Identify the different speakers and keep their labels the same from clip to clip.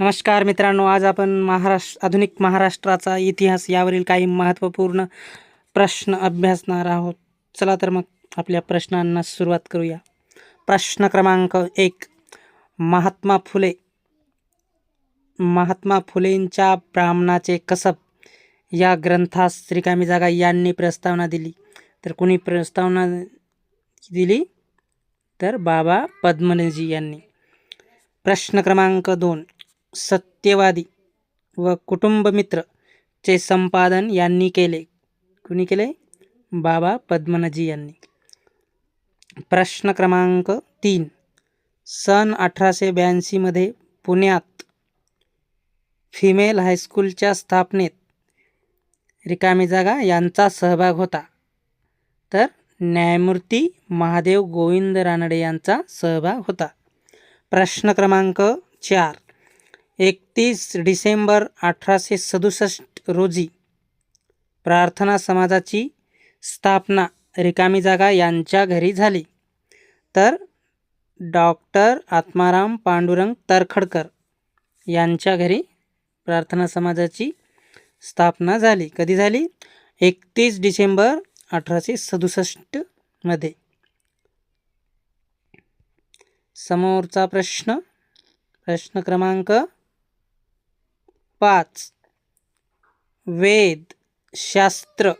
Speaker 1: नमस्कार मित्रांनो आज आपण महाराष्ट्र आधुनिक महाराष्ट्राचा इतिहास यावरील काही महत्त्वपूर्ण प्रश्न अभ्यासणार आहोत. चला तर मग आपल्या प्रश्नांना सुरुवात करूया. प्रश्न क्रमांक एक महात्मा फुले. महात्मा फुलेंच्या ब्राह्मणाचे कसब या ग्रंथास रिकामी जागा यांनी प्रस्तावना दिली. तर कुणी प्रस्तावना दिली? तर बाबा पद्मनजी यांनी. प्रश्न क्रमांक दोन सत्यवादी व कुटुंबमित्र चे संपादन यांनी केले. कुणी केले? बाबा पद्मनजी यांनी. प्रश्न क्रमांक तीन. सन अठराशे ब्याऐंशीमध्ये पुण्यात फिमेल हायस्कूलच्या स्थापनेत रिकामी जागा यांचा सहभाग होता. तर न्यायमूर्ती महादेव गोविंद रानडे यांचा सहभाग होता. प्रश्न क्रमांक चार. एकतीस डिसेंबर अठराशे सदुसष्ट रोजी प्रार्थना समाजाची स्थापना रिकामी जागा यांच्या घरी झाली. तर डॉक्टर आत्माराम पांडुरंग तरखडकर यांच्या घरी प्रार्थना समाजाची स्थापना झाली. कधी झाली? एकतीस डिसेंबर अठराशे सदुसष्टमध्ये समोरचा प्रश्न प्रश्न क्रमांक पाच. वेद शास्त्र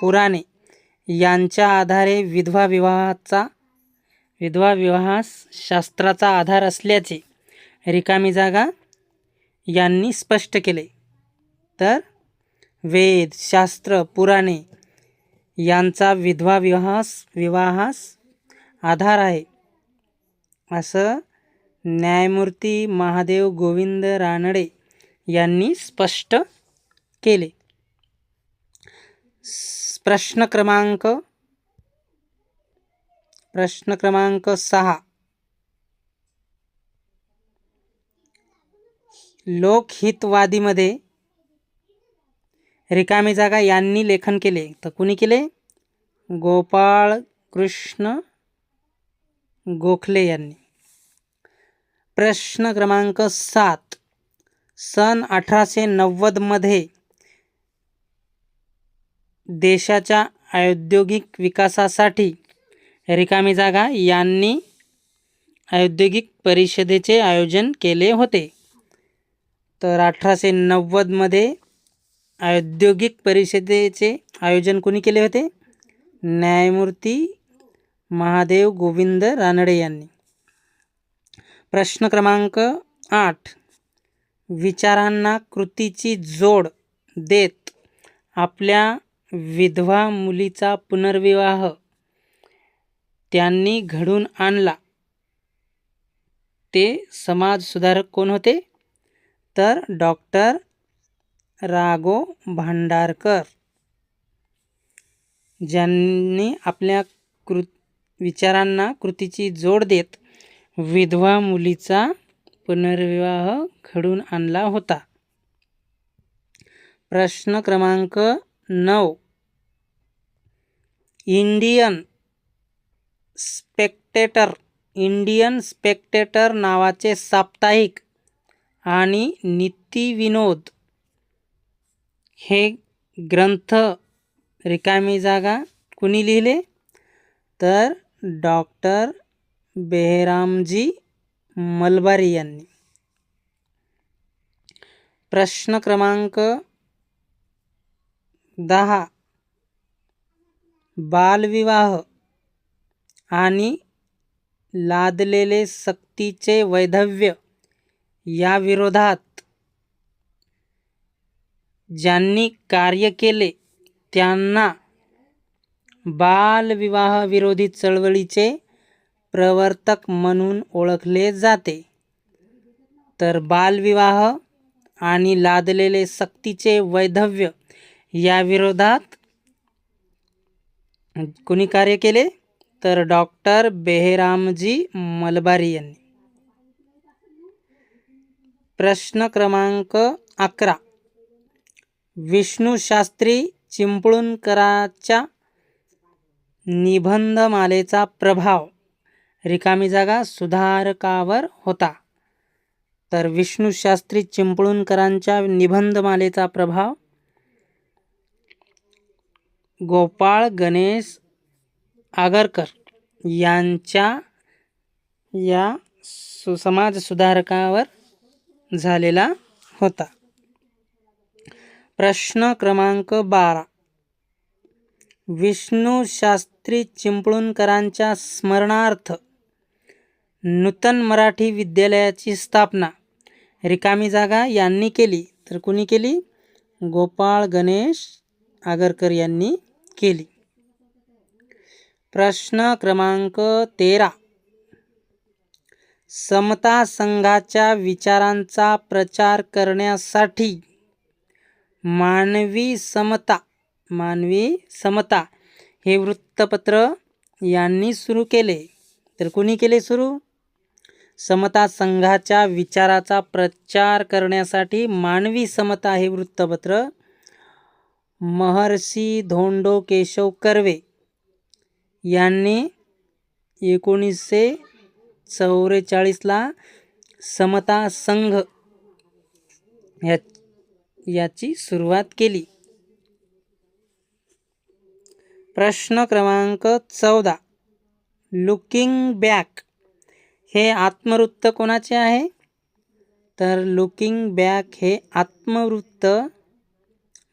Speaker 1: पुराणे यांच्या आधारे विधवा विवाहाचा विधवा विवाहास शास्त्राचा आधार असल्याचे रिकामी जागा यांनी स्पष्ट केले. तर वेद शास्त्र पुराणे यांचा विधवा विवाहास विवाहास आधार आहे. असं न्यायमूर्ती महादेव गोविंद रानडे यांनी स्पष्ट केले. प्रश्न क्रमांक प्रश्न क्रमांक सहा. लोकहितवादीमध्ये रिकामी जागा यांनी लेखन केले. तर कुणी केले? गोपाळ कृष्ण गोखले यांनी. प्रश्न क्रमांक सात. सन अठराशे नव्वदमध्ये देशाच्या औद्योगिक विकासासाठी रिकामी जागा यांनी औद्योगिक परिषदेचे आयोजन केले होते. तर अठराशे नव्वदमध्ये औद्योगिक परिषदेचे आयोजन कोणी केले होते? न्यायमूर्ती महादेव गोविंद रानडे यांनी. प्रश्न क्रमांक आठ. विचारांना कृतीची जोड देत आपल्या विधवा मुलीचा पुनर्विवाह त्यांनी घडून आणला. ते समाजसुधारक कोण होते? तर डॉक्टर रागो भांडारकर ज्यांनी आपल्या कृ विचारांना कृतीची जोड देत विधवा मुलीचा पुनर्विवाह घडून आणला होता. प्रश्न क्रमांक नऊ. इंडियन स्पेक्टेटर इंडियन स्पेक्टेटर नावाचे साप्ताहिक आणि नीतिविनोद हे ग्रंथ रिकामी जागा कुणी लिहिले? तर डॉक्टर बेहरामजी मलबारी यांनी. प्रश्न क्रमांक दहा बालविवाह आणि लादलेले सक्तीचे वैधव्य या विरोधात ज्यांनी कार्य केले त्यांना बालविवाह विरोधी चळवळीचे प्रवर्तक म्हणून ओळखले जाते. तर बालविवाह आणि लादलेले सक्तीचे वैधव्य या विरोधात कुणी कार्य केले? तर डॉक्टर बेहरामजी मलबारी यांनी. प्रश्न क्रमांक अकरा. विष्णू शास्त्री चिंपळूणकराच्या निबंधमालेचा प्रभाव. रिकामी जागा सुधारकावर होता. तर विष्णूशास्त्री चिंपळूणकरांच्या निबंधमालेचा प्रभाव? गोपाळ गणेश आगरकर यांच्या या सु समाजसुधारकावर झालेला होता. प्रश्न क्रमांक बारा. विष्णू शास्त्री चिंपळूणकरांच्या स्मरणार्थ नूतन मराठी विद्यालयाची स्थापना. रिकामी जागा यांनी केली. तर कुणी केली? गोपाळ गणेश आगरकर यांनी केली. प्रश्न क्रमांक तेरा. समता संघाच्या विचारांचा प्रचार करण्यासाठी मानवी समता मानवी समता हे वृत्तपत्र यांनी सुरू केले. तर कुणी केले सुरू? समता संघाच्या विचाराचा प्रचार करण्यासाठी मानवी समता हे वृत्तपत्र. महर्षी धोंडो केशव कर्वे यांनी एकोणीसशे चौवेचाळीसला समता संघ या याची सुरुवात केली. प्रश्न क्रमांक चौदा. लुकिंग बॅक हे आत्मवृत्त कोणाचे आहे? तर लुकिंग बॅक हे आत्मवृत्त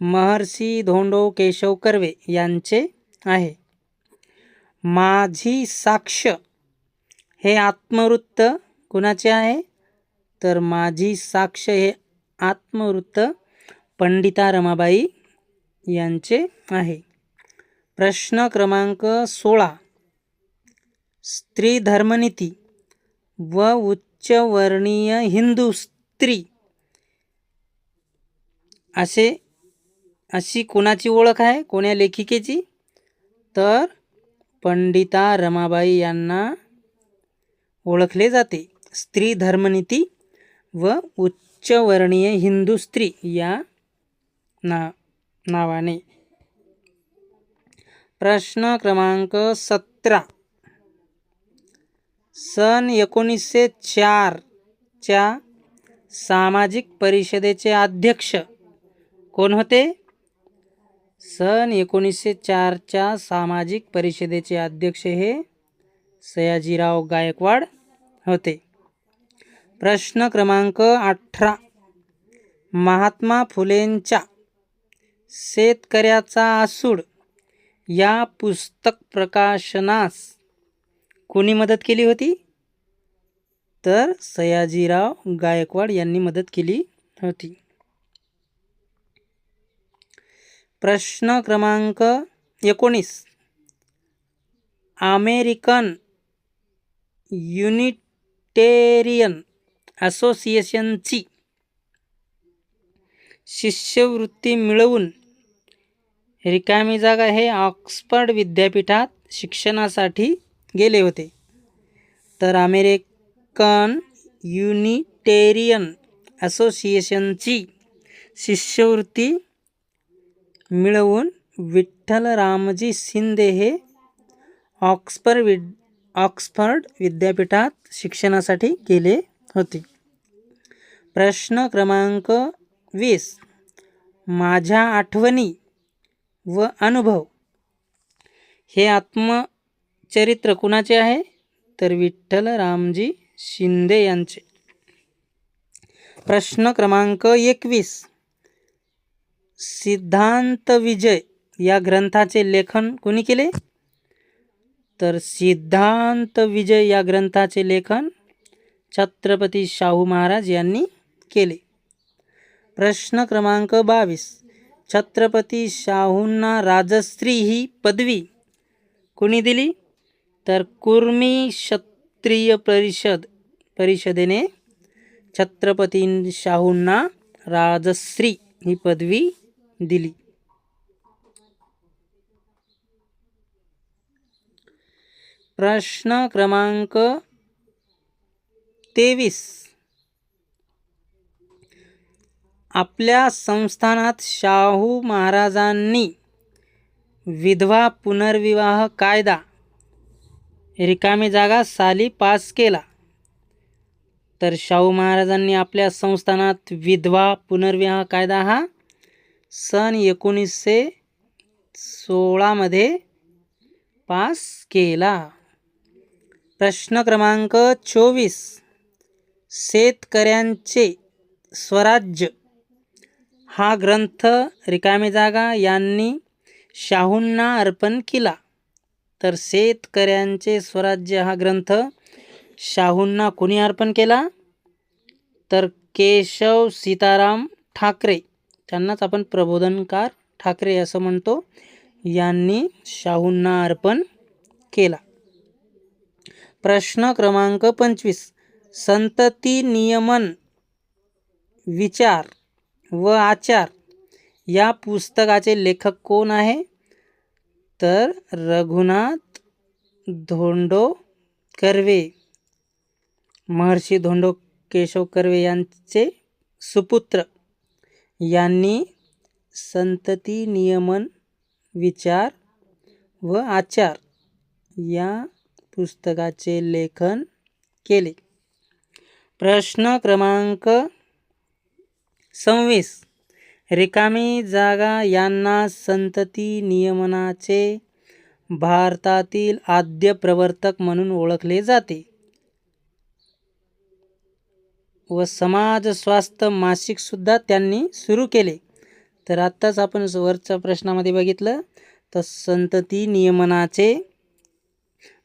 Speaker 1: महर्षी धोंडो केशव कर्वे यांचे आहे. माझी साक्ष हे आत्मवृत्त कुणाचे आहे? तर माझी साक्ष हे आत्मवृत्त पंडिता रमाबाई यांचे आहे. प्रश्न क्रमांक सोळा. स्त्री धर्मनीती. व उच्चवर्णीय हिंदू स्त्री. असे अशी कोणाची ओळख आहे? कोण्या लेखिकेची? तर पंडिता रमाबाई यांना ओळखले जाते. स्त्री धर्मनीती व उच्चवर्णीय हिंदू स्त्री या ना नावाने. प्रश्न क्रमांक सतरा. सन एकोणीसशे चारच्या सामाजिक परिषदेचे अध्यक्ष कोण होते? सन एकोणीसशे चारच्या सामाजिक परिषदेचे अध्यक्ष हे सयाजीराव गायकवाड होते. प्रश्न क्रमांक अठरा. महात्मा फुलेंच्या शेतकऱ्याचा आसूड या पुस्तक प्रकाशनास कोणी मदत केली होती? तर सयाजीराव गायकवाड यांनी मदत केली होती. प्रश्न क्रमांक एकोणीस. अमेरिकन युनिटेरियन असोसिएशनची शिष्यवृत्ती मिळवून रिकामी जागा हे ऑक्सफर्ड विद्यापीठात शिक्षणासाठी गेले होते. तर अमेरिकन युनिटेरियन असोसिएशनची शिष्यवृत्ती मिळवून विठ्ठल रामजी शिंदे हे ऑक्सफर्ड विद ऑक्सफर्ड विद्यापीठात शिक्षणासाठी गेले होते. प्रश्न क्रमांक वीस माझ्या आठवणी व अनुभव. हे आत्म चरित्र कुणाचे आहे? तर विठ्ठल रामजी शिंदे यांचे. प्रश्न क्रमांक एकवीस. सिद्धांत विजय या ग्रंथाचे लेखन कोणी केले? तर सिद्धांत विजय या ग्रंथाचे लेखन छत्रपती शाहू महाराज यांनी केले. प्रश्न क्रमांक बावीस. छत्रपती शाहूंना राजश्री ही पदवी कोणी दिली? तर कुर्मी क्षत्रिय परिषद परिषदेने छत्रपती शाहूंना राजश्री ही पदवी दिली. प्रश्न क्रमांक तेवीस. आपल्या संस्थानात शाहू महाराजांनी विधवा पुनर्विवाह कायदा रिकामी जागा साली पास केला. तर शाहू महाराजांनी आपल्या संस्थानात विधवा पुनर्विवाह कायदा हा सन एकोणीसशे सोळामध्ये पास केला. प्रश्न क्रमांक चोवीस. शेतकऱ्यांचे स्वराज्य. हा ग्रंथ रिकामी जागा यांनी शाहूंना अर्पण केला. तर शेतकऱ्यांचे स्वराज्य हा ग्रंथ. शाहूंना कोणी अर्पण केला? तर केशव सीताराम ठाकरे. त्यांनाच आपण प्रबोधनकार ठाकरे असं म्हणतो. यांनी शाहूंना अर्पण केला. प्रश्न क्रमांक पंचवीस. संतती नियमन विचार व आचार या पुस्तकाचे लेखक कोण आहे? तर रघुनाथ धोंडो कर्वे. महर्षी धोंडो केशव कर्वे यांचे सुपुत्र. यांनी संतती नियमन विचार व आचार या पुस्तकाचे लेखन केले. प्रश्न क्रमांक सव्वीस. रिकामी जागा यांना संतती नियमनाचे भारतातील आद्य प्रवर्तक म्हणून ओळखले जाते. व समाज स्वास्थ्य मासिकसुद्धा त्यांनी सुरू केले. तर आत्ताच आपण वरच्या प्रश्नामध्ये बघितलं तर संतती नियमनाचे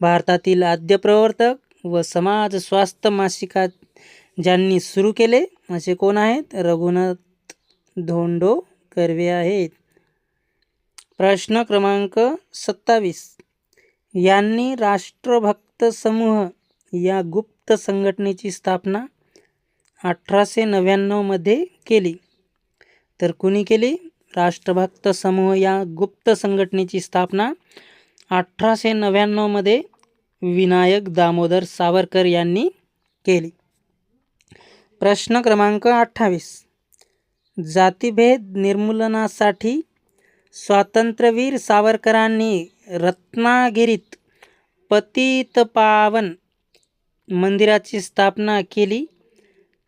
Speaker 1: भारतातील आद्य प्रवर्तक व समाज स्वास्थ्य मासिका ज्यांनी सुरू केले असे कोण आहेत? रघुनाथ धोंडो कर्वे आहेत. प्रश्न क्रमांक सत्तावीस. यांनी राष्ट्रभक्त समूह या गुप्त संघटनेची स्थापना अठराशे नव्याण्णवमध्ये केली. तर कुणी केली? राष्ट्रभक्त समूह या गुप्त संघटनेची स्थापना अठराशे नव्याण्णवमध्ये विनायक दामोदर सावरकर यांनी केली. प्रश्न क्रमांक अठ्ठावीस. जातीभेद निर्मूलनासाठी स्वातंत्र्यवीर सावरकरांनी रत्नागिरीत पतितपावन मंदिराची स्थापना केली.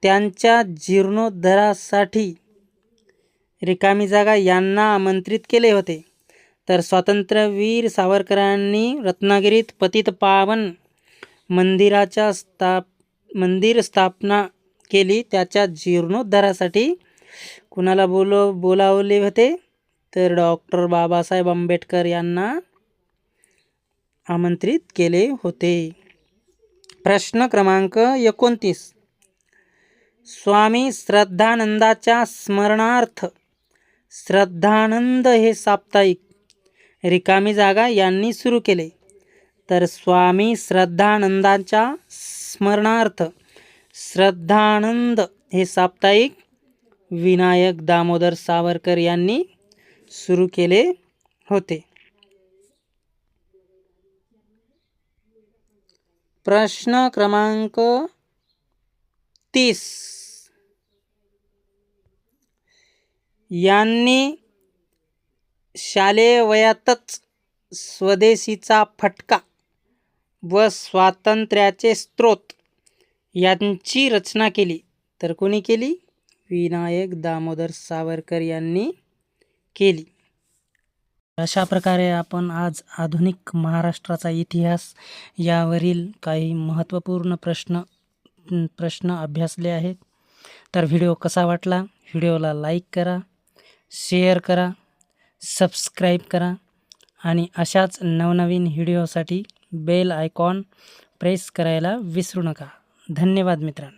Speaker 1: त्यांच्या जीर्णोद्धारासाठी रिकामी जागा यांना आमंत्रित केले होते. तर स्वातंत्र्यवीर सावरकरांनी रत्नागिरीत पतितपावन मंदिराच्या स्थाप मंदिर स्थापना केली. त्याच्या जीर्णोद्धारासाठी कुणाला बोलव बोलावले होते? तर डॉक्टर बाबासाहेब आंबेडकर यांना आमंत्रित केले होते. प्रश्न क्रमांक एकोणतीस. स्वामी श्रद्धानंदाच्या स्मरणार्थ. श्रद्धानंद हे साप्ताहिक. रिकामी जागा यांनी सुरू केले. तर स्वामी श्रद्धानंदाच्या स्मरणार्थ. श्रद्धानंद हे साप्ताहिक. विनायक दामोदर सावरकर यांनी सुरू केले होते. प्रश्न क्रमांक तीस. यांनी शालेय वयातच स्वदेशीचा फटका व स्वातंत्र्याचे स्त्रोत यांची रचना केली. तर कोणी केली? विनायक दामोदर सावरकर यांनी केली. अशा प्रकारे आपण आज आधुनिक महाराष्ट्राचा इतिहास यावरील काही महत्त्वपूर्ण प्रश्न प्रश्न अभ्यासले आहेत. तर व्हिडिओ कसा वाटला? व्हिडिओला लाईक करा शेअर करा सबस्क्राईब करा आणि अशाच नवनवीन व्हिडिओसाठी बेल आयकॉन प्रेस करायला विसरू नका. धन्यवाद मित्रांनो.